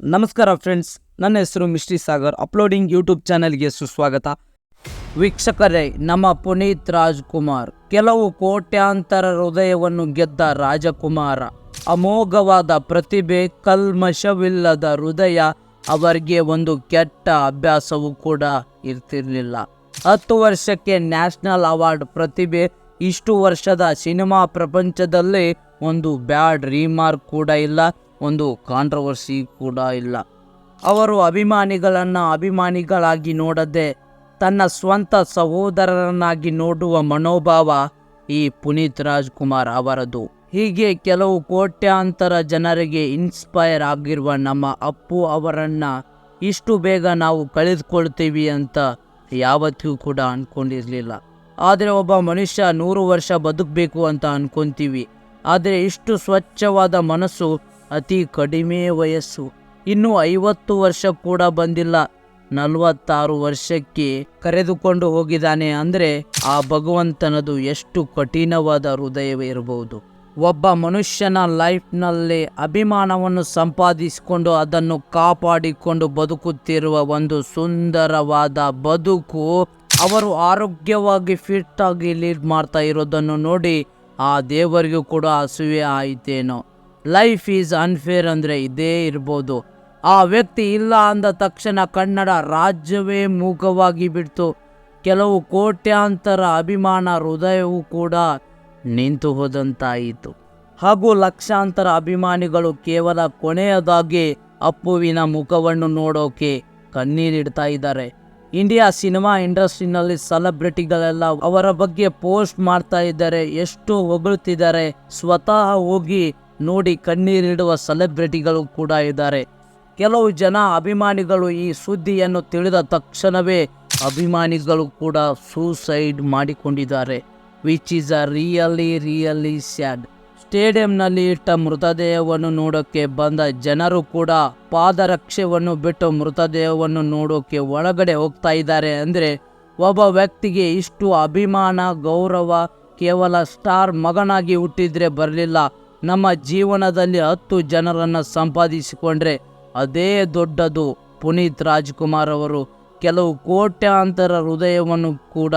ನಮಸ್ಕಾರ ಫ್ರೆಂಡ್ಸ್ ನನ್ನ ಹೆಸರು ಮಿಸ್ಟ್ರಿ ಸಾಗರ್. ಅಪ್ಲೋಡಿಂಗ್ ಯೂಟ್ಯೂಬ್ ಚಾನೆಲ್ಗೆ ಸುಸ್ವಾಗತ. ವೀಕ್ಷಕರೇ, ನಮ್ಮ ಪುನೀತ್ ರಾಜ್ಕುಮಾರ್ ಕೆಲವು ಕೋಟ್ಯಾಂತರ ಹೃದಯವನ್ನು ಗೆದ್ದ ರಾಜಕುಮಾರ. ಅಮೋಘವಾದ ಪ್ರತಿಭೆ, ಕಲ್ಮಶವಿಲ್ಲದ ಹೃದಯ, ಅವರಿಗೆ ಒಂದು ಕೆಟ್ಟ ಅಭ್ಯಾಸವೂ ಕೂಡ ಇರ್ತಿರಲಿಲ್ಲ. ಹತ್ತು ವರ್ಷಕ್ಕೆ ನ್ಯಾಷನಲ್ ಅವಾರ್ಡ್ ಪ್ರತಿಭೆ, ಇಷ್ಟು ವರ್ಷದ ಸಿನಿಮಾ ಪ್ರಪಂಚದಲ್ಲಿ ಒಂದು ಬ್ಯಾಡ್ ರಿಮಾರ್ಕ್ ಕೂಡ ಇಲ್ಲ. ಒಂದು ಕಾಂಟ್ರವರ್ಸಿ ಕೂಡ ಇಲ್ಲ. ಅವರು ಅಭಿಮಾನಿಗಳನ್ನು ಅಭಿಮಾನಿಗಳಾಗಿ ನೋಡದೆ ತನ್ನ ಸ್ವಂತ ಸಹೋದರರನ್ನಾಗಿ ನೋಡುವ ಮನೋಭಾವ ಈ ಪುನೀತ್ ರಾಜ್ಕುಮಾರ್ ಅವರದು. ಹೀಗೆ ಕೆಲವು ಕೋಟ್ಯಾಂತರ ಜನರಿಗೆ ಇನ್ಸ್ಪೈರ್ ಆಗಿರುವ ನಮ್ಮ ಅಪ್ಪು ಅವರನ್ನು ಇಷ್ಟು ಬೇಗ ನಾವು ಕಳೆದುಕೊಳ್ತೀವಿ ಅಂತ ಯಾವತ್ತಿಗೂ ಕೂಡ ಅಂದ್ಕೊಂಡಿರಲಿಲ್ಲ ಆದರೆ ಒಬ್ಬ ಮನುಷ್ಯ ನೂರು ವರ್ಷ ಬದುಕಬೇಕು ಅಂತ ಅಂದ್ಕೊತೀವಿ ಆದರೆ ಇಷ್ಟು ಸ್ವಚ್ಛವಾದ ಮನಸ್ಸು ಅತಿ ಕಡಿಮೆ ವಯಸ್ಸು. ಇನ್ನೂ ಐವತ್ತು ವರ್ಷ ಕೂಡ ಬಂದಿಲ್ಲ. ನಲವತ್ತಾರು ವರ್ಷಕ್ಕೆ ಕರೆದುಕೊಂಡು ಹೋಗಿದ್ದಾನೆ ಅಂದರೆ ಆ ಭಗವಂತನದು ಎಷ್ಟು ಕಠಿಣವಾದ ಹೃದಯವಿರಬಹುದು. ಒಬ್ಬ ಮನುಷ್ಯನ ಲೈಫ್ನಲ್ಲಿ ಅಭಿಮಾನವನ್ನು ಸಂಪಾದಿಸಿಕೊಂಡು ಅದನ್ನು ಕಾಪಾಡಿಕೊಂಡು ಬದುಕುತ್ತಿರುವ ಒಂದು ಸುಂದರವಾದ ಬದುಕು ಅವರು ಆರೋಗ್ಯವಾಗಿ ಫಿಟ್ ಆಗಿ ಲೀಡ್ ಮಾಡ್ತಾ ಇರೋದನ್ನು ನೋಡಿ ಆ ದೇವರಿಗೂ ಕೂಡ ಹಸುವೆ ಆಯಿತೇನೋ. ಲೈಫ್ ಈಸ್ ಅನ್ಫೇರ್ ಅಂದರೆ ಇದೇ ಇರ್ಬೋದು. ಆ ವ್ಯಕ್ತಿ ಇಲ್ಲ ಅಂದ ತಕ್ಷಣ ಕನ್ನಡ ರಾಜ್ಯವೇ ಮೂಕವಾಗಿ ಬಿಡ್ತು. ಕೆಲವು ಕೋಟ್ಯಾಂತರ ಅಭಿಮಾನ ಹೃದಯವೂ ಕೂಡ ನಿಂತು ಹೋದಂತಾಯಿತು. ಹಾಗೂ ಲಕ್ಷಾಂತರ ಅಭಿಮಾನಿಗಳು ಕೇವಲ ಕೊನೆಯದಾಗಿ ಅಪ್ಪುವಿನ ಮುಖವನ್ನು ನೋಡೋಕೆ ಕಣ್ಣೀರಿಡ್ತಾ ಇದ್ದಾರೆ. ಇಂಡಿಯಾ ಸಿನಿಮಾ ಇಂಡಸ್ಟ್ರಿನಲ್ಲಿ ಸೆಲೆಬ್ರಿಟಿಗಳೆಲ್ಲ ಅವರ ಬಗ್ಗೆ ಪೋಸ್ಟ್ ಮಾಡ್ತಾ ಇದ್ದಾರೆ, ಎಷ್ಟು ಹೊಗಳುತ್ತಿದ್ದಾರೆ ಸ್ವತಃ ಹೋಗಿ ನೋಡಿ ಕಣ್ಣೀರಿಡುವ ಸೆಲೆಬ್ರಿಟಿಗಳು ಕೂಡ ಇದ್ದಾರೆ. ಕೆಲವು ಜನ ಅಭಿಮಾನಿಗಳು ಈ ಸುದ್ದಿಯನ್ನು ತಿಳಿದ ತಕ್ಷಣವೇ ಅಭಿಮಾನಿಗಳು ಕೂಡ ಸೂಸೈಡ್ ಮಾಡಿಕೊಂಡಿದ್ದಾರೆ. Which is a really really sad. ಸ್ಟೇಡಿಯಂನಲ್ಲಿ ಇಟ್ಟ ಮೃತದೇಹವನ್ನು ನೋಡೋಕ್ಕೆ ಬಂದ ಜನರು ಕೂಡ ಪಾದರಕ್ಷೆಯನ್ನು ಬಿಟ್ಟು ಮೃತದೇಹವನ್ನು ನೋಡೋಕೆ ಒಳಗಡೆ ಹೋಗ್ತಾ ಇದ್ದಾರೆ ಅಂದರೆ ಒಬ್ಬ ವ್ಯಕ್ತಿಗೆ ಇಷ್ಟು ಅಭಿಮಾನ, ಗೌರವ ಕೇವಲ ಸ್ಟಾರ್ ಮಗನಾಗಿ ಹುಟ್ಟಿದ್ರೆ ಬರಲಿಲ್ಲ. ನಮ್ಮ ಜೀವನದಲ್ಲಿ ಹತ್ತು ಜನರನ್ನು ಸಂಪಾದಿಸಿಕೊಂಡ್ರೆ ಅದೇ ದೊಡ್ಡದು. ಪುನೀತ್ ರಾಜ್ಕುಮಾರ್ ಅವರು ಕೆಲವು ಕೋಟ್ಯಾಂತರ ಹೃದಯವನ್ನು ಕೂಡ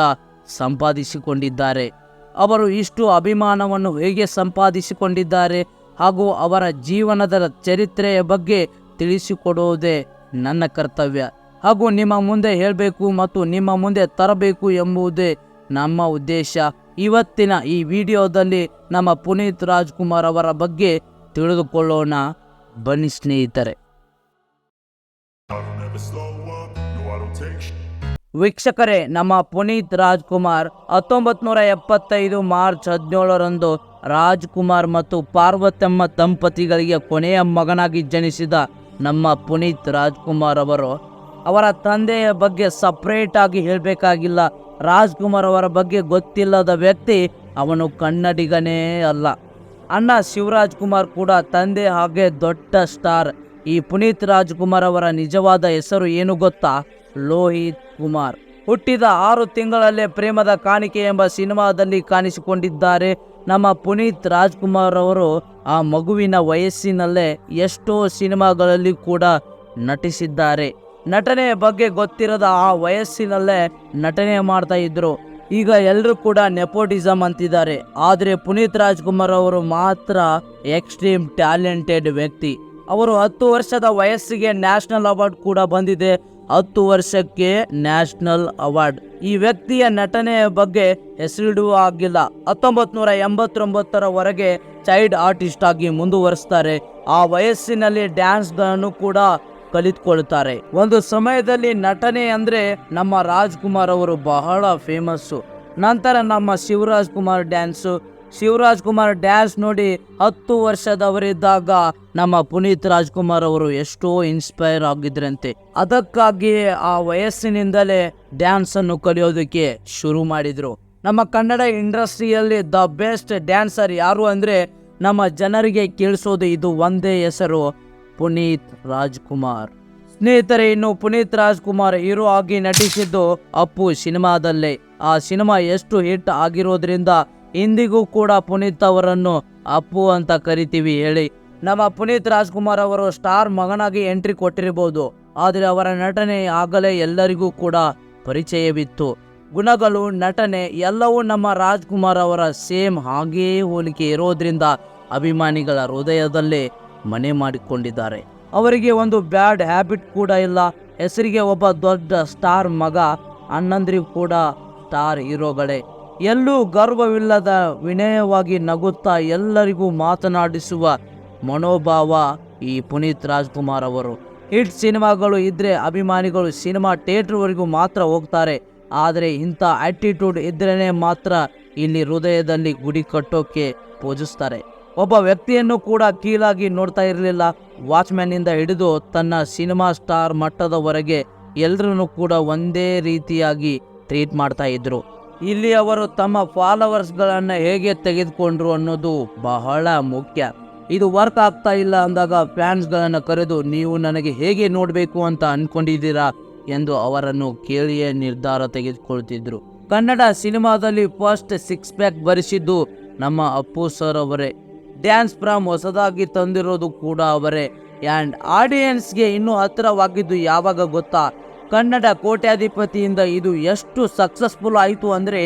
ಸಂಪಾದಿಸಿಕೊಂಡಿದ್ದಾರೆ. ಅವರು ಇಷ್ಟು ಅಭಿಮಾನವನ್ನು ಹೇಗೆ ಸಂಪಾದಿಸಿಕೊಂಡಿದ್ದಾರೆ ಹಾಗೂ ಅವರ ಜೀವನದ ಚರಿತ್ರೆಯ ಬಗ್ಗೆ ತಿಳಿಸಿಕೊಡುವುದೇ ನನ್ನ ಕರ್ತವ್ಯ. ಹಾಗೂ ನಿಮ್ಮ ಮುಂದೆ ಹೇಳಬೇಕು ಮತ್ತು ನಿಮ್ಮ ಮುಂದೆ ತರಬೇಕು ಎಂಬುದೇ ನಮ್ಮ ಉದ್ದೇಶ. ಇವತ್ತಿನ ಈ ವಿಡಿಯೋದಲ್ಲಿ ನಮ್ಮ ಪುನೀತ್ ರಾಜ್ಕುಮಾರ್ ಅವರ ಬಗ್ಗೆ ತಿಳಿದುಕೊಳ್ಳೋಣ. ಬನ್ನಿ ಸ್ನೇಹಿತರೆ. ವೀಕ್ಷಕರೇ, ನಮ್ಮ ಪುನೀತ್ ರಾಜ್ಕುಮಾರ್ ಹತ್ತೊಂಬತ್ತು ನೂರ ಎಪ್ಪತ್ತೈದು ಮಾರ್ಚ್ ಹದಿನೇಳರಂದು ರಾಜ್ಕುಮಾರ್ ಮತ್ತು ಪಾರ್ವತಮ್ಮ ದಂಪತಿಗಳಿಗೆ ಕೊನೆಯ ಮಗನಾಗಿ ಜನಿಸಿದ ನಮ್ಮ ಪುನೀತ್ ರಾಜ್ಕುಮಾರ್ ಅವರು ಅವರ ತಂದೆಯ ಬಗ್ಗೆ ಸಪ್ರೇಟ್ ಆಗಿ ಹೇಳಬೇಕಾಗಿಲ್ಲ. ರಾಜ್ಕುಮಾರ್ ಅವರ ಬಗ್ಗೆ ಗೊತ್ತಿಲ್ಲದ ವ್ಯಕ್ತಿ ಅವನು ಕನ್ನಡಿಗನೇ ಅಲ್ಲ. ಅಣ್ಣ ಶಿವರಾಜ್ ಕುಮಾರ್ ಕೂಡ ತಂದೆ ಹಾಗೆ ದೊಡ್ಡ ಸ್ಟಾರ್. ಈ ಪುನೀತ್ ರಾಜ್ಕುಮಾರ್ ಅವರ ನಿಜವಾದ ಹೆಸರು ಏನು ಗೊತ್ತಾ? ಲೋಹಿತ್ ಕುಮಾರ್. ಹುಟ್ಟಿದ ಆರು ತಿಂಗಳಲ್ಲೇ ಪ್ರೇಮದ ಕಾಣಿಕೆ ಎಂಬ ಸಿನಿಮಾದಲ್ಲಿ ಕಾಣಿಸಿಕೊಂಡಿದ್ದಾರೆ ನಮ್ಮ ಪುನೀತ್ ರಾಜ್ಕುಮಾರ್ ಅವರು. ಆ ಮಗುವಿನ ವಯಸ್ಸಿನಲ್ಲೇ ಎಷ್ಟೋ ಸಿನಿಮಾಗಳಲ್ಲಿ ಕೂಡ ನಟಿಸಿದ್ದಾರೆ. ನಟನೆಯ ಬಗ್ಗೆ ಗೊತ್ತಿರದ ಆ ವಯಸ್ಸಿನಲ್ಲೇ ನಟನೆ ಮಾಡ್ತಾ ಇದ್ರು. ಈಗ ಎಲ್ಲರೂ ಕೂಡ ನೆಪೋಟಿಸಮ್ ಅಂತಿದ್ದಾರೆ. ಆದರೆ ಪುನೀತ್ ರಾಜ್ಕುಮಾರ್ ಅವರು ಮಾತ್ರ ಎಕ್ಸ್ಟ್ರೀಮ್ ಟ್ಯಾಲೆಂಟೆಡ್ ವ್ಯಕ್ತಿ. ಅವರು ಹತ್ತು ವರ್ಷದ ವಯಸ್ಸಿಗೆ ನ್ಯಾಷನಲ್ ಅವಾರ್ಡ್ ಕೂಡ ಬಂದಿದೆ. ಹತ್ತು ವರ್ಷಕ್ಕೆ ನ್ಯಾಷನಲ್ ಅವಾರ್ಡ್. ಈ ವ್ಯಕ್ತಿಯ ನಟನೆಯ ಬಗ್ಗೆ ಹೆಸರಿಡುವ ಆಗಿಲ್ಲ. ಹತ್ತೊಂಬತ್ತು ನೂರ ಎಂಬತ್ತೊಂಬತ್ತರವರೆಗೆ ಚೈಲ್ಡ್ ಆರ್ಟಿಸ್ಟ್ ಆಗಿ ಮುಂದುವರಿಸ್ತಾರೆ. ಆ ವಯಸ್ಸಿನಲ್ಲಿ ಡ್ಯಾನ್ಸ್ಗಳನ್ನು ಕೂಡ ಕಲಿತ್ಕೊಳ್ತಾರೆ. ಒಂದು ಸಮಯದಲ್ಲಿ ನಟನೆ ಅಂದ್ರೆ ನಮ್ಮ ರಾಜ್ಕುಮಾರ್ ಅವರು ಬಹಳ ಫೇಮಸ್ಸು ನಂತರ ನಮ್ಮ ಶಿವರಾಜ್ ಕುಮಾರ್ ಡ್ಯಾನ್ಸು ಶಿವರಾಜ್ ಕುಮಾರ್ ಡ್ಯಾನ್ಸ್ ನೋಡಿ ಹತ್ತು ವರ್ಷದವರಿದ್ದಾಗ ನಮ್ಮ ಪುನೀತ್ ರಾಜ್ಕುಮಾರ್ ಅವರು ಎಷ್ಟೋ ಇನ್ಸ್ಪೈರ್ ಆಗಿದ್ರಂತೆ. ಅದಕ್ಕಾಗಿಯೇ ಆ ವಯಸ್ಸಿನಿಂದಲೇ ಡ್ಯಾನ್ಸ್ ಅನ್ನು ಕಲಿಯೋದಕ್ಕೆ ಶುರು ಮಾಡಿದ್ರು. ನಮ್ಮ ಕನ್ನಡ ಇಂಡಸ್ಟ್ರಿಯಲ್ಲಿ ದ ಬೆಸ್ಟ್ ಡ್ಯಾನ್ಸರ್ ಯಾರು ಅಂದ್ರೆ ನಮ್ಮ ಜನರಿಗೆ ಕೇಳಿಸೋದು ಇದು ಒಂದೇ ಹೆಸರು. ಪುನೀತ್ ರಾಜ್ಕುಮಾರ್. ಸ್ನೇಹಿತರೆ, ಇನ್ನು ಪುನೀತ್ ರಾಜ್ಕುಮಾರ್ ಹೀರೋ ಆಗಿ ನಟಿಸಿದ್ದು ಅಪ್ಪು ಸಿನಿಮಾದಲ್ಲೇ. ಆ ಸಿನಿಮಾ ಎಷ್ಟು ಹಿಟ್ ಆಗಿರೋದ್ರಿಂದ ಇಂದಿಗೂ ಕೂಡ ಪುನೀತ್ ಅವರನ್ನು ಅಪ್ಪು ಅಂತ ಕರಿತೀವಿ ಹೇಳಿ. ನಮ್ಮ ಪುನೀತ್ ರಾಜ್ಕುಮಾರ್ ಅವರು ಸ್ಟಾರ್ ಮಗನಾಗಿ ಎಂಟ್ರಿ ಕೊಟ್ಟಿರಬಹುದು ಆದರೆ ಅವರ ನಟನೆ ಆಗಲೇ ಎಲ್ಲರಿಗೂ ಕೂಡ ಪರಿಚಯವಿತ್ತು. ಗುಣಗಳು, ನಟನೆ ಎಲ್ಲವೂ ನಮ್ಮ ರಾಜ್ಕುಮಾರ್ ಅವರ ಸೇಮ್ ಹಾಗೇ ಹೋಲಿಕೆ ಇರೋದ್ರಿಂದ ಅಭಿಮಾನಿಗಳ ಹೃದಯದಲ್ಲೇ ಮನೆ ಮಾಡಿಕೊಂಡಿದ್ದಾರೆ. ಅವರಿಗೆ ಒಂದು ಬ್ಯಾಡ್ ಹ್ಯಾಬಿಟ್ ಕೂಡ ಇಲ್ಲ. ಹೆಸರಿಗೆ ಒಬ್ಬ ದೊಡ್ಡ ಸ್ಟಾರ್ ಮಗ ಅಣ್ಣಂದ್ರಿಗೂ ಕೂಡ ಸ್ಟಾರ್ ಹೀರೋಗಳೇ. ಎಲ್ಲೂ ಗರ್ವವಿಲ್ಲದ ವಿನಯವಾಗಿ ನಗುತ್ತಾ ಎಲ್ಲರಿಗೂ ಮಾತನಾಡಿಸುವ ಮನೋಭಾವ ಈ ಪುನೀತ್ ರಾಜ್ಕುಮಾರ್ ಅವರು. ಹಿಟ್ ಸಿನಿಮಾಗಳು ಇದ್ರೆ ಅಭಿಮಾನಿಗಳು ಸಿನಿಮಾ ಥಿಯೇಟರ್ವರೆಗೂ ಮಾತ್ರ ಹೋಗ್ತಾರೆ. ಆದರೆ ಇಂಥ ಆ್ಯಟಿಟ್ಯೂಡ್ ಇದ್ರೇ ಮಾತ್ರ ಇಲ್ಲಿ ಹೃದಯದಲ್ಲಿ ಗುಡಿ ಕಟ್ಟೋಕೆ ಪೂಜಿಸ್ತಾರೆ. ಒಬ್ಬ ವ್ಯಕ್ತಿಯನ್ನು ಕೂಡ ಕೀಳಾಗಿ ನೋಡ್ತಾ ಇರಲಿಲ್ಲ. ವಾಚ್ಮ್ಯಾನಿಂದ ಹಿಡಿದು ತನ್ನ ಸಿನಿಮಾ ಸ್ಟಾರ್ ಮಟ್ಟದವರೆಗೆ ಎಲ್ಲರನ್ನು ಕೂಡ ಒಂದೇ ರೀತಿಯಾಗಿ ಟ್ರೀಟ್ ಮಾಡ್ತಾ ಇದ್ರು. ಇಲ್ಲಿ ಅವರು ತಮ್ಮ ಫಾಲೋವರ್ಸ್ಗಳನ್ನು ಹೇಗೆ ತೆಗೆದುಕೊಂಡ್ರು ಅನ್ನೋದು ಬಹಳ ಮುಖ್ಯ. ಇದು ವರ್ಕ್ ಆಗ್ತಾ ಇಲ್ಲ ಅಂದಾಗ ಫ್ಯಾನ್ಸ್ಗಳನ್ನು ಕರೆದು ನೀವು ನನಗೆ ಹೇಗೆ ನೋಡಬೇಕು ಅಂತ ಅನ್ಕೊಂಡಿದ್ದೀರಾ ಎಂದು ಅವರನ್ನು ಕೇಳಿಯೇ ನಿರ್ಧಾರ ತೆಗೆದುಕೊಳ್ತಿದ್ರು. ಕನ್ನಡ ಸಿನಿಮಾದಲ್ಲಿ ಫಸ್ಟ್ ಸಿಕ್ಸ್ ಪ್ಯಾಕ್ ಬರಿಸಿದ್ದು ನಮ್ಮ ಅಪ್ಪು ಸರ್ ಅವರೇ. ಡ್ಯಾನ್ಸ್ ಪ್ರಾಮ್ ಹೊಸದಾಗಿ ತಂದಿರೋದು ಕೂಡ ಅವರೇ. ಆ್ಯಂಡ್ ಆಡಿಯನ್ಸ್ಗೆ ಇನ್ನೂ ಹತ್ತಿರವಾಗಿದ್ದು ಯಾವಾಗ ಗೊತ್ತಾ? ಕನ್ನಡ ಕೋಟ್ಯಾಧಿಪತಿಯಿಂದ ಇದು ಎಷ್ಟು ಸಕ್ಸಸ್ಫುಲ್ ಆಯಿತು ಅಂದರೆ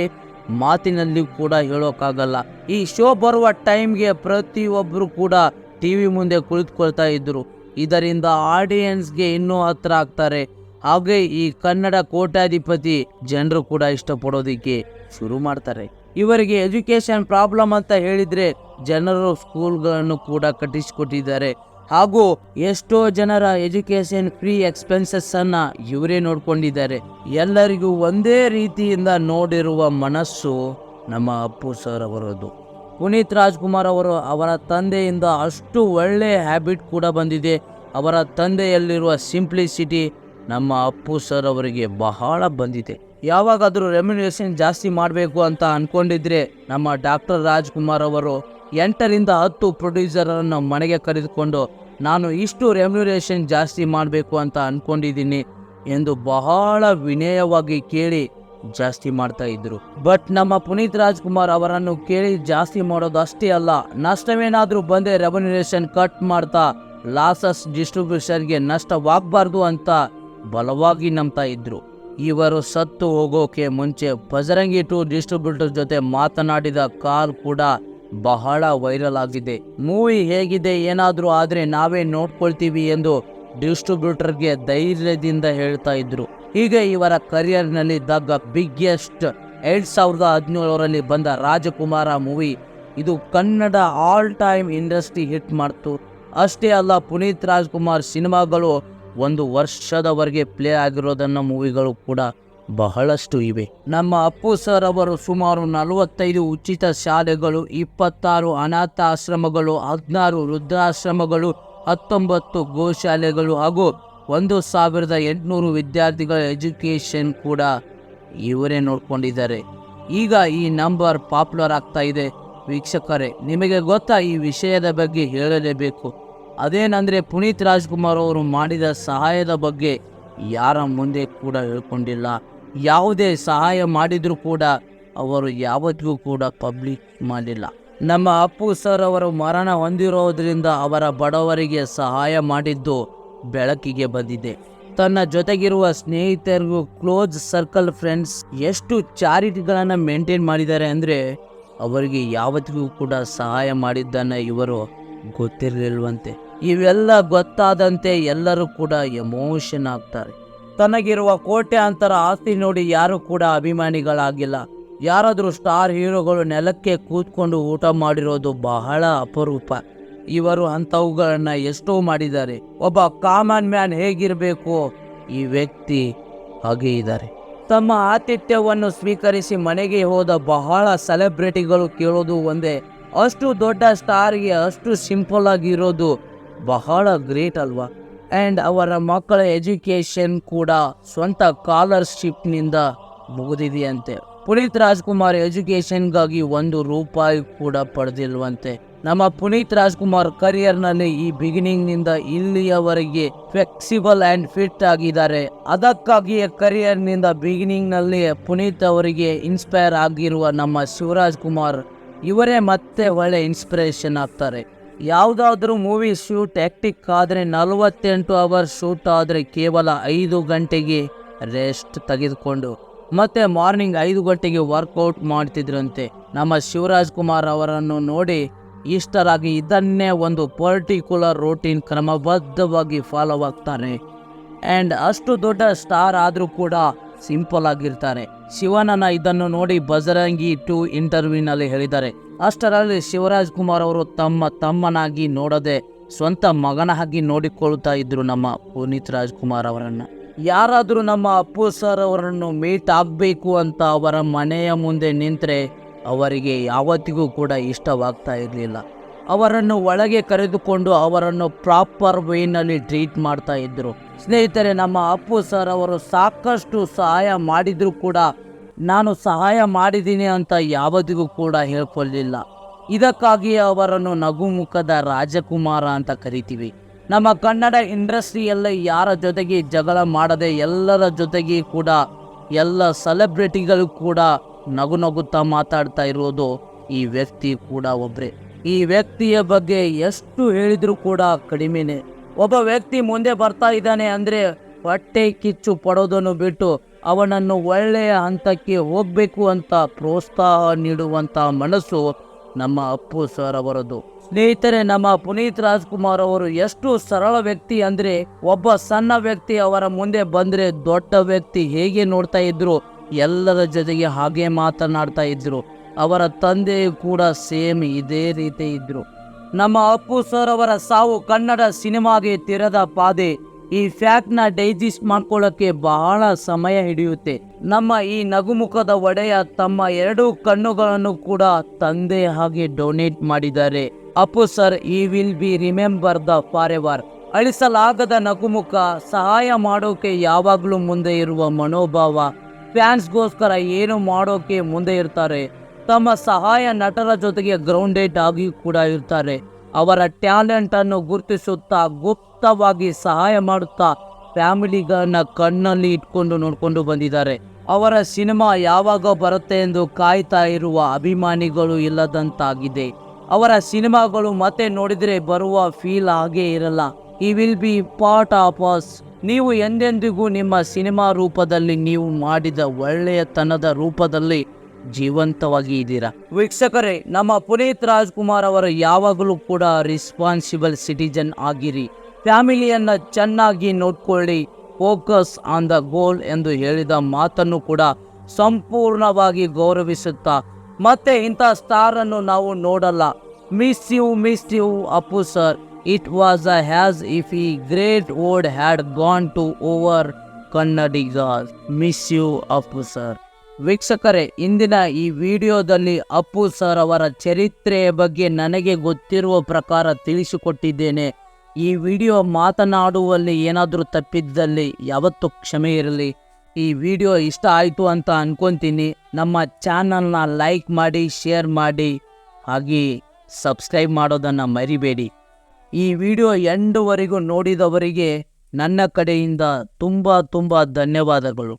ಮಾತಿನಲ್ಲಿ ಕೂಡ ಹೇಳೋಕ್ಕಾಗಲ್ಲ ಈ ಶೋ ಬರುವ ಟೈಮ್ಗೆ ಪ್ರತಿಯೊಬ್ಬರು ಕೂಡ ಟಿ ವಿ ಮುಂದೆ ಕುಳಿತುಕೊಳ್ತಾ ಇದ್ದರು ಇದರಿಂದ ಆಡಿಯನ್ಸ್ಗೆ ಇನ್ನೂ ಹತ್ತಿರ ಆಗ್ತಾರೆ. ಹಾಗೆ ಈ ಕನ್ನಡ ಕೋಟ್ಯಾಧಿಪತಿ ಜನರು ಕೂಡ ಇಷ್ಟಪಡೋದಕ್ಕೆ ಶುರು ಮಾಡ್ತಾರೆ. ಇವರಿಗೆ ಎಜುಕೇಶನ್ ಪ್ರಾಬ್ಲಮ್ ಅಂತ ಹೇಳಿದ್ರೆ ಜನರು ಸ್ಕೂಲ್ಗಳನ್ನು ಕೂಡ ಕಟ್ಟಿಸಿಕೊಟ್ಟಿದ್ದಾರೆ. ಹಾಗೂ ಎಷ್ಟೋ ಜನರ ಎಜುಕೇಶನ್ ಫ್ರೀ ಎಕ್ಸ್ಪೆನ್ಸಸ್ ಅನ್ನ ಇವರೇ ನೋಡ್ಕೊಂಡಿದ್ದಾರೆ. ಎಲ್ಲರಿಗೂ ಒಂದೇ ರೀತಿಯಿಂದ ನೋಡಿರುವ ಮನಸ್ಸು ನಮ್ಮ ಅಪ್ಪು ಸರ್ ಅವರದು. ಪುನೀತ್ ರಾಜ್ಕುಮಾರ್ ಅವರು ಅವರ ತಂದೆಯಿಂದ ಅಷ್ಟು ಒಳ್ಳೆ ಹ್ಯಾಬಿಟ್ ಕೂಡ ಬಂದಿದೆ. ಅವರ ತಂದೆಯಲ್ಲಿರುವ ಸಿಂಪ್ಲಿಸಿಟಿ ನಮ್ಮ ಅಪ್ಪು ಸರ್ ಅವರಿಗೆ ಬಹಳ ಬಂದಿದೆ. ಯಾವಾಗಾದರೂ ರೆಮ್ಯುನೇಷನ್ ಜಾಸ್ತಿ ಮಾಡಬೇಕು ಅಂತ ಅನ್ಕೊಂಡಿದ್ರೆ ನಮ್ಮ ಡಾಕ್ಟರ್ ರಾಜ್ಕುಮಾರ್ ಅವರು ಎಂಟರಿಂದ ಹತ್ತು ಪ್ರೊಡ್ಯೂಸರನ್ನು ಮನೆಗೆ ಕರೆದುಕೊಂಡು ನಾನು ಇಷ್ಟು ರೆಮ್ಯುರೇಷನ್ ಜಾಸ್ತಿ ಮಾಡಬೇಕು ಅಂತ ಅಂದ್ಕೊಂಡಿದ್ದೀನಿ ಎಂದು ಬಹಳ ವಿನಯವಾಗಿ ಕೇಳಿ ಜಾಸ್ತಿ ಮಾಡ್ತಾ ಇದ್ರು. ಬಟ್ ನಮ್ಮ ಪುನೀತ್ ರಾಜ್ಕುಮಾರ್ ಅವರನ್ನು ಕೇಳಿ ಜಾಸ್ತಿ ಮಾಡೋದು ಅಷ್ಟೇ ಅಲ್ಲ, ನಷ್ಟವೇನಾದರೂ ಬಂದೆ ರೆಮ್ಯುನೇಷನ್ ಕಟ್ ಮಾಡ್ತಾ ಲಾಸಸ್ ಡಿಸ್ಟ್ರಿಬ್ಯೂಷನ್ಗೆ ನಷ್ಟವಾಗಬಾರ್ದು ಅಂತ ಬಲವಾಗಿ ನಂಬ್ತಾ ಇದ್ರು. ಇವರು ಸತ್ತು ಹೋಗೋಕೆ ಮುಂಚೆ ಬಜರಂಗಿ ಟು ಡಿಸ್ಟ್ರಿಬ್ಯೂಟರ್ ಜೊತೆ ಮಾತನಾಡಿದ ಕಾಲ್ ಕೂಡ ಬಹಳ ವೈರಲ್ ಆಗಿದೆ. ಮೂವಿ ಹೇಗಿದೆ ಏನಾದರೂ ಆದರೆ ನಾವೇ ನೋಡ್ಕೊಳ್ತೀವಿ ಎಂದು ಡಿಸ್ಟ್ರಿಬ್ಯೂಟರ್ಗೆ ಧೈರ್ಯದಿಂದ ಹೇಳ್ತಾ ಇದ್ರು. ಹೀಗೆ ಇವರ ಕರಿಯರ್ನಲ್ಲಿ ದಗ್ಗ ಬಿಗ್ಗೆಸ್ಟ್ ಎರಡ್ ಸಾವಿರದ ಹದಿನೇಳರಲ್ಲಿ ಬಂದ ರಾಜಕುಮಾರ ಮೂವಿ ಇದು Kannada all time industry hit ಮಾಡ್ತು. ಅಷ್ಟೇ ಅಲ್ಲ ಪುನೀತ್ ರಾಜ್ಕುಮಾರ್ ಸಿನಿಮಾಗಳು ಒಂದು ವರ್ಷದವರೆಗೆ ಪ್ಲೇ ಆಗಿರೋದನ್ನ ಮೂವಿಗಳು ಕೂಡ ಬಹಳಷ್ಟು ಇವೆ. ನಮ್ಮ ಅಪ್ಪು ಸರ್ ಅವರು ಸುಮಾರು ನಲವತ್ತೈದು ಉಚಿತ ಶಾಲೆಗಳು, ಇಪ್ಪತ್ತಾರು ಅನಾಥ ಆಶ್ರಮಗಳು ಹದಿನಾರು ವೃದ್ಧಾಶ್ರಮಗಳು, ಹತ್ತೊಂಬತ್ತು ಗೋಶಾಲೆಗಳು ಹಾಗೂ ಒಂದು ಸಾವಿರದ ಎಂಟುನೂರು ವಿದ್ಯಾರ್ಥಿಗಳ ಎಜುಕೇಷನ್ ಕೂಡ ಇವರೇ ನೋಡ್ಕೊಂಡಿದ್ದಾರೆ. ಈಗ ಈ ನಂಬರ್ ಪಾಪ್ಯುಲರ್ ಆಗ್ತಾ ಇದೆ. ವೀಕ್ಷಕರೇ, ನಿಮಗೆ ಗೊತ್ತಾ ಈ ವಿಷಯದ ಬಗ್ಗೆ ಹೇಳಲೇಬೇಕು. ಅದೇನಂದರೆ ಪುನೀತ್ ರಾಜ್ಕುಮಾರ್ ಅವರು ಮಾಡಿದ ಸಹಾಯದ ಬಗ್ಗೆ ಯಾರ ಮುಂದೆ ಕೂಡ ಹೇಳ್ಕೊಂಡಿಲ್ಲ. ಯಾವುದೇ ಸಹಾಯ ಮಾಡಿದರೂ ಕೂಡ ಅವರು ಯಾವತ್ತಿಗೂ ಕೂಡ ಪಬ್ಲಿಕ್ ಮಾಡಿಲ್ಲ ನಮ್ಮ ಅಪ್ಪು ಸರ್ ಅವರು ಮರಣ ಹೊಂದಿರೋದ್ರಿಂದ ಅವರ ಬಡವರಿಗೆ ಸಹಾಯ ಮಾಡಿದ್ದು ಬೆಳಕಿಗೆ ಬಂದಿದೆ. ತನ್ನ ಜೊತೆಗಿರುವ ಸ್ನೇಹಿತರಿಗೂ ಕ್ಲೋಸ್ ಸರ್ಕಲ್ ಫ್ರೆಂಡ್ಸ್ ಎಷ್ಟು ಚಾರಿಟಿಗಳನ್ನು ಮೇಂಟೈನ್ ಮಾಡಿದ್ದಾರೆ ಅಂದರೆ ಅವರಿಗೆ ಯಾವತ್ತಿಗೂ ಕೂಡ ಸಹಾಯ ಮಾಡಿದ್ದನ್ನು ಇವರು ಗೊತ್ತಿರಲಿಲ್ವಂತೆ. ಇವೆಲ್ಲ ಗೊತ್ತಾದಂತೆ ಎಲ್ಲರೂ ಕೂಡ ಎಮೋಷನ್ ಆಗ್ತಾರೆ. ತನಗಿರುವ ಕೋಟ್ಯಾಂತರ ಆಸ್ತಿ ನೋಡಿ ಯಾರು ಕೂಡ ಅಭಿಮಾನಿಗಳಾಗಿಲ್ಲ. ಯಾರಾದರೂ ಸ್ಟಾರ್ ಹೀರೋಗಳು ನೆಲಕ್ಕೆ ಕೂತ್ಕೊಂಡು ಊಟ ಮಾಡಿರೋದು ಬಹಳ ಅಪರೂಪ. ಇವರು ಅಂಥವುಗಳನ್ನು ಎಷ್ಟೋ ಮಾಡಿದ್ದಾರೆ. ಒಬ್ಬ ಕಾಮನ್ ಮ್ಯಾನ್ ಹೇಗಿರಬೇಕು? ಈ ವ್ಯಕ್ತಿ ಹಾಗೆ ಇದ್ದಾರೆ. ತಮ್ಮ ಆತಿಥ್ಯವನ್ನು ಸ್ವೀಕರಿಸಿ ಮನೆಗೆ ಹೋದ ಬಹಳ ಸೆಲೆಬ್ರಿಟಿಗಳು ಕೇಳೋದು ಒಂದೇ, ಅಷ್ಟು ದೊಡ್ಡ ಸ್ಟಾರ್ಗೆ ಅಷ್ಟು ಸಿಂಪಲ್ ಆಗಿರೋದು ಬಹಳ ಗ್ರೇಟ್ ಅಲ್ವಾ? ಆ್ಯಂಡ್ ಅವರ ಮಕ್ಕಳ ಎಜುಕೇಶನ್ ಕೂಡ ಸ್ವಂತ ಸ್ಕಾಲರ್ಶಿಪ್ನಿಂದ ಮುಗಿದಿದೆಯಂತೆ. ಪುನೀತ್ ರಾಜ್ಕುಮಾರ್ ಎಜುಕೇಷನ್ಗಾಗಿ ಒಂದು ರೂಪಾಯಿ ಕೂಡ ಪಡೆದಿಲ್ವಂತೆ. ನಮ್ಮ ಪುನೀತ್ ರಾಜ್ಕುಮಾರ್ ಕರಿಯರ್ನಲ್ಲಿ ಈ ಬಿಗಿನಿಂಗ್ನಿಂದ ಇಲ್ಲಿಯವರೆಗೆ ಫ್ಲೆಕ್ಸಿಬಲ್ ಆ್ಯಂಡ್ ಫಿಟ್ ಆಗಿದ್ದಾರೆ. ಅದಕ್ಕಾಗಿಯೇ ಕರಿಯರ್ನಿಂದ ಬಿಗಿನಿಂಗ್ನಲ್ಲಿ ಪುನೀತ್ ಅವರಿಗೆ ಇನ್ಸ್ಪೈರ್ ಆಗಿರುವ ನಮ್ಮ ಶಿವರಾಜ್ ಕುಮಾರ್ ಇವರೇ ಮತ್ತೆ ಒಳ್ಳೆ ಇನ್ಸ್ಪಿರೇಷನ್ ಆಗ್ತಾರೆ. ಯಾವುದಾದ್ರೂ ಮೂವಿ ಶೂಟ್ ಆ್ಯಕ್ಟಿಕ್ ಆದರೆ ನಲವತ್ತೆಂಟು ಅವರ್ ಶೂಟ್ ಆದರೆ ಕೇವಲ ಐದು ಗಂಟೆಗೆ ರೆಸ್ಟ್ ತೆಗೆದುಕೊಂಡು ಮತ್ತೆ ಮಾರ್ನಿಂಗ್ ಐದು ಗಂಟೆಗೆ ವರ್ಕೌಟ್ ಮಾಡ್ತಿದ್ರಂತೆ. ನಮ್ಮ ಶಿವರಾಜ್ ಕುಮಾರ್ ಅವರನ್ನು ನೋಡಿ ಇಷ್ಟರಾಗಿ ಇದನ್ನೇ ಒಂದು ಪರ್ಟಿಕ್ಯುಲರ್ ರೂಟೀನ್ ಕ್ರಮಬದ್ಧವಾಗಿ ಫಾಲೋ ಆಗ್ತಾರೆ. ಆ್ಯಂಡ್ ಅಷ್ಟು ದೊಡ್ಡ ಸ್ಟಾರ್ ಆದರೂ ಕೂಡ ಸಿಂಪಲ್ ಆಗಿರ್ತಾರೆ. ಶಿವನನ್ನ ಇದನ್ನು ನೋಡಿ ಬಜರಂಗಿ ಟು ಇಂಟರ್ವ್ಯೂನಲ್ಲಿ ಹೇಳಿದ್ದಾರೆ. ಅಷ್ಟರಲ್ಲಿ ಶಿವರಾಜ್ ಕುಮಾರ್ ಅವರು ತಮ್ಮ ತಮ್ಮನಾಗಿ ನೋಡದೆ ಸ್ವಂತ ಮಗನಾಗಿ ನೋಡಿಕೊಳ್ತಾ ಇದ್ರು ನಮ್ಮ ಪುನೀತ್ ರಾಜ್ಕುಮಾರ್ ಅವರನ್ನು. ಯಾರಾದರೂ ನಮ್ಮ ಅಪ್ಪು ಸರ್ ಅವರನ್ನು ಮೀಟ್ ಆಗಬೇಕು ಅಂತ ಅವರ ಮನೆಯ ಮುಂದೆ ನಿಂತರೆ ಅವರಿಗೆ ಯಾವತ್ತಿಗೂ ಕೂಡ ಇಷ್ಟವಾಗ್ತಾ ಇರಲಿಲ್ಲ. ಅವರನ್ನು ಒಳಗೆ ಕರೆದುಕೊಂಡು ಅವರನ್ನು ಪ್ರಾಪರ್ ವೇನಲ್ಲಿ ಟ್ರೀಟ್ ಮಾಡ್ತಾ ಇದ್ದರು ಸ್ನೇಹಿತರೆ, ನಮ್ಮ ಅಪ್ಪು ಸರ್ ಅವರು ಸಾಕಷ್ಟು ಸಹಾಯ ಮಾಡಿದರೂ ಕೂಡ ನಾನು ಸಹಾಯ ಮಾಡಿದ್ದೀನಿ ಅಂತ ಯಾವತ್ತಿಗೂ ಕೂಡ ಹೇಳ್ಕೊಳ್ಳಿಲ್ಲ. ಇದಕ್ಕಾಗಿ ಅವರನ್ನು ನಗುಮುಖದ ರಾಜಕುಮಾರ ಅಂತ ಕರಿತೀವಿ. ನಮ್ಮ ಕನ್ನಡ ಇಂಡಸ್ಟ್ರಿಯಲ್ಲಿ ಯಾರ ಜೊತೆಗೆ ಜಗಳ ಮಾಡದೆ ಎಲ್ಲರ ಜೊತೆಗೆ ಕೂಡ ಎಲ್ಲ ಸೆಲೆಬ್ರಿಟಿಗಳು ಕೂಡ ನಗು ನಗುತ್ತಾ ಮಾತಾಡ್ತಾ ಇರೋದು ಈ ವ್ಯಕ್ತಿ ಕೂಡ ಒಬ್ಬರೇ ಈ ವ್ಯಕ್ತಿಯ ಬಗ್ಗೆ ಎಷ್ಟು ಹೇಳಿದರೂ ಕೂಡ ಕಡಿಮೆನೆ. ಒಬ್ಬ ವ್ಯಕ್ತಿ ಮುಂದೆ ಬರ್ತಾ ಇದ್ದಾನೆ ಅಂದರೆ ಹೊಟ್ಟೆ ಕಿಚ್ಚು ಪಡೋದನ್ನು ಬಿಟ್ಟು ಅವನನ್ನು ಒಳ್ಳೆಯ ಹಂತಕ್ಕೆ ಹೋಗಬೇಕು ಅಂತ ಪ್ರೋತ್ಸಾಹ ನೀಡುವಂಥ ಮನಸ್ಸು ನಮ್ಮ ಅಪ್ಪು ಸರ್ ಅವರದು. ಸ್ನೇಹಿತರೆ, ನಮ್ಮ ಪುನೀತ್ ರಾಜ್ಕುಮಾರ್ ಅವರು ಎಷ್ಟು ಸರಳ ವ್ಯಕ್ತಿ ಅಂದರೆ ಒಬ್ಬ ಸಣ್ಣ ವ್ಯಕ್ತಿ ಅವರ ಮುಂದೆ ಬಂದರೆ ದೊಡ್ಡ ವ್ಯಕ್ತಿ ಹೇಗೆ ನೋಡ್ತಾ ಇದ್ರು, ಎಲ್ಲರ ಜೊತೆಗೆ ಹಾಗೆ ಮಾತನಾಡ್ತಾ ಇದ್ರು. ಅವರ ತಂದೆ ಕೂಡ ಸೇಮ್ ಇದೇ ರೀತಿ ಇದ್ರು. ನಮ್ಮ ಅಪ್ಪು ಸರ್ ಅವರ ಸಾವು ಕನ್ನಡ ಸಿನಿಮಾಗೆ ತೆರೆದ ಪಾದೆ. ಈ ಫ್ಯಾಕ್ಟ್ನ ಡೈಜೆಸ್ಟ್ ಮಾಡ್ಕೊಳ್ಳೋಕ್ಕೆ ಬಹಳ ಸಮಯ ಹಿಡಿಯುತ್ತೆ. ನಮ್ಮ ಈ ನಗುಮುಖದ ಒಡೆಯ ತಮ್ಮ ಎರಡು ಕಣ್ಣುಗಳನ್ನು ಕೂಡ ತಂದೆ ಹಾಗೆ ಡೊನೇಟ್ ಮಾಡಿದ್ದಾರೆ. Appu sir, he will be remember the forever ಅಳಿಸಲಾಗದ ನಗುಮುಖ ಸಹಾಯ ಮಾಡೋಕೆ ಯಾವಾಗಲೂ ಮುಂದೆ ಇರುವ ಮನೋಭಾವ. ಫ್ಯಾನ್ಸ್ಗೋಸ್ಕರ ಏನು ಮಾಡೋಕೆ ಮುಂದೆ ಇರ್ತಾರೆ. ತಮ್ಮ ಸಹಾಯ ನಟರ ಜೊತೆಗೆ ಗ್ರೌಂಡೆಡ್ ಆಗಿ ಕೂಡ ಇರ್ತಾರೆ. ಅವರ ಟ್ಯಾಲೆಂಟ್ ಅನ್ನು ಗುರುತಿಸುತ್ತಾ ಗುಪ್ತವಾಗಿ ಸಹಾಯ ಮಾಡುತ್ತಾ ಫ್ಯಾಮಿಲಿಗಳನ್ನ ಕಣ್ಣಲ್ಲಿ ಇಟ್ಕೊಂಡು ನೋಡಿಕೊಂಡು ಬಂದಿದ್ದಾರೆ. ಅವರ ಸಿನಿಮಾ ಯಾವಾಗ ಬರುತ್ತೆ ಎಂದು ಕಾಯ್ತಾ ಇರುವ ಅಭಿಮಾನಿಗಳು ಇಲ್ಲದಂತಾಗಿದೆ. ಅವರ ಸಿನಿಮಾಗಳು ಮತ್ತೆ ನೋಡಿದರೆ ಬರುವ ಫೀಲ್ ಹಾಗೇ ಇರಲ್ಲ. He will be part of us ನೀವು ಎಂದೆಂದಿಗೂ ನಿಮ್ಮ ಸಿನಿಮಾ ರೂಪದಲ್ಲಿ ನೀವು ಮಾಡಿದ ಒಳ್ಳೆಯತನದ ರೂಪದಲ್ಲಿ ಜೀವಂತವಾಗಿ ಇದ್ದೀರಾ? ವೀಕ್ಷಕರೇ, ನಮ್ಮ ಪುನೀತ್ ರಾಜ್ಕುಮಾರ್ ಅವರು ಯಾವಾಗಲೂ ಕೂಡ ರಿಸ್ಪಾನ್ಸಿಬಲ್ ಸಿಟಿಜನ್ ಆಗಿರಿ. ಫ್ಯಾಮಿಲಿಯನ್ನು ಚೆನ್ನಾಗಿ ನೋಡ್ಕೊಳ್ಳಿ ಫೋಕಸ್ ಆನ್ ದ ಗೋಲ್ ಎಂದು ಹೇಳಿದ ಮಾತನ್ನು ಕೂಡ ಸಂಪೂರ್ಣವಾಗಿ ಗೌರವಿಸುತ್ತಾ, ಮತ್ತೆ ಇಂಥ ಸ್ಟಾರ್ ಅನ್ನು ನಾವು ನೋಡಲ್ಲ. Miss you miss you Appu sir it was a has if he great ode had gone to over Kannadiga miss you Appu sir ವೀಕ್ಷಕರೇ, ಇಂದಿನ ಈ ವಿಡಿಯೋದಲ್ಲಿ ಅಪ್ಪು ಸರ್ ಅವರ ಚರಿತ್ರೆಯ ಬಗ್ಗೆ ನನಗೆ ಗೊತ್ತಿರುವ ಪ್ರಕಾರ ತಿಳಿಸಿಕೊಟ್ಟಿದ್ದೇನೆ. ಈ ವಿಡಿಯೋ ಮಾತನಾಡುವಲ್ಲಿ ಏನಾದರೂ ತಪ್ಪಿದ್ದಲ್ಲಿ ಯಾವತ್ತೂ ಕ್ಷಮೆ ಇರಲಿ. ಈ ವಿಡಿಯೋ ಇಷ್ಟ ಆಯಿತು ಅಂತ ಅನ್ಕೊಂತೀನಿ. ನಮ್ಮ ಚಾನಲ್ನ ಲೈಕ್ ಮಾಡಿ, ಶೇರ್ ಮಾಡಿ, ಹಾಗೆ ಸಬ್ಸ್ಕ್ರೈಬ್ ಮಾಡೋದನ್ನು ಮರಿಬೇಡಿ. ಈ ವಿಡಿಯೋ ಎಂಡುವರೆಗೂ ನೋಡಿದವರಿಗೆ ನನ್ನ ಕಡೆಯಿಂದ ತುಂಬ ತುಂಬ ಧನ್ಯವಾದಗಳು.